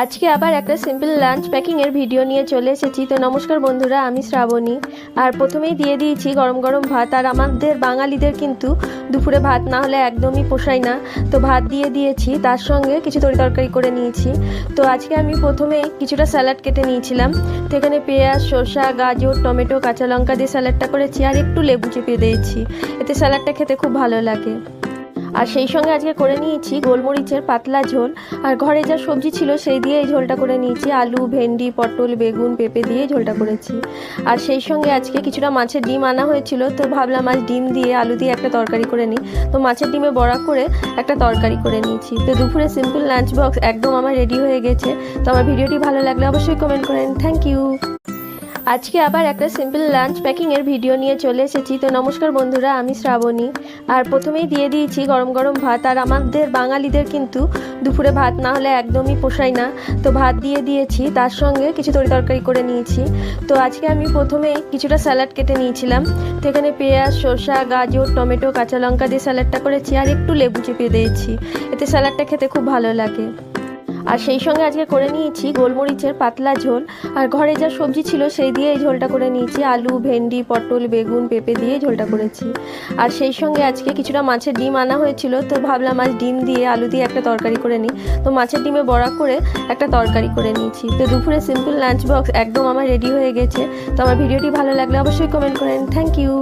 আজকে আবার একটা সিম্পল লাঞ্চ প্যাকিংয়ের ভিডিও নিয়ে চলে এসেছি। তো নমস্কার বন্ধুরা, আমি শ্রাবণী। আর প্রথমেই দিয়ে দিয়েছি গরম গরম ভাত। আর আমাদের বাঙালিদের কিন্তু দুপুরে ভাত না হলে একদমই পোষায় না। তো ভাত দিয়ে দিয়েছি, তার সঙ্গে কিছু তরি তরকারি করে নিয়েছি। তো আজকে আমি প্রথমেই কিছুটা স্যালাড কেটে নিয়েছিলাম। তো এখানে পেঁয়াজ শসা গাজর, টমেটো, কাঁচা লঙ্কা দিয়ে স্যালাডটা করেছি। আর একটু লেবু চেপে দিয়েছি। এতে স্যালাডটা খেতে খুব ভালো লাগে। আর সেই সঙ্গে আজকে করে নিয়েছি গোলমরিচের পাতলা ঝোল। আর ঘরে যা সবজি ছিল সেই দিয়ে এই ঝোলটা করে নিয়েছি। আলু, ভেন্ডি, পটল, বেগুন, পেঁপে দিয়ে ঝোলটা করেছি। আর সেই সঙ্গে আজকে কিছুটা মাছের ডিম আনা হয়েছিল, তো ভাবলাম আজ ডিম দিয়ে আলু দিয়ে একটা তরকারি করে নিই। তো মাছের ডিমে বড়া করে একটা তরকারি করে নিয়েছি। তো দুপুরে সিম্পল লাঞ্চ বক্স একদম আমার রেডি হয়ে গেছে। তো আমার ভিডিওটি ভালো লাগলে অবশ্যই কমেন্ট করেন। থ্যাংক ইউ আজকে আবার একটা সিম্পল লাঞ্চ প্যাকিংয়ের ভিডিও নিয়ে চলে এসেছি। তো নমস্কার বন্ধুরা, আমি শ্রাবণী। আর প্রথমেই দিয়ে দিয়েছি গরম গরম ভাত। আর আমাদের বাঙালিদের কিন্তু দুপুরে ভাত না হলে একদমই পোষায় না। তো ভাত দিয়ে দিয়েছি, তার সঙ্গে কিছু তরি তরকারি করে নিয়েছি। তো আজকে আমি প্রথমেই কিছুটা স্যালাড কেটে নিয়েছিলাম। তো এখানে পেঁয়াজ শসা গাজর, টমেটো, কাঁচা লঙ্কা দিয়ে স্যালাডটা করেছি। আর একটু লেবু চেপে দিয়েছি। এতে স্যালাডটা খেতে খুব ভালো লাগে। আর সেই সঙ্গে আজকে করে নিয়েছি গোলমরিচের পাতলা ঝোল। আর ঘরে যা সবজি ছিল সেই দিয়ে এই ঝোলটা করে নিয়েছি। আলু, ভেন্ডি, পটল, বেগুন, পেঁপে দিয়ে ঝোলটা করেছি। আর সেই সঙ্গে আজকে কিছুটা মাছের ডিম আনা হয়েছিল, তো ভাবলাম আজ ডিম দিয়ে আলু দিয়ে একটা তরকারি করে নিই। তো মাছের ডিমে বড়া করে একটা তরকারি করে নিয়েছি। তো দুপুরে সিম্পল লাঞ্চ বক্স একদম আমার রেডি হয়ে গেছে। তো আমার ভিডিওটি ভালো লাগলে অবশ্যই কমেন্ট করেন। Thank you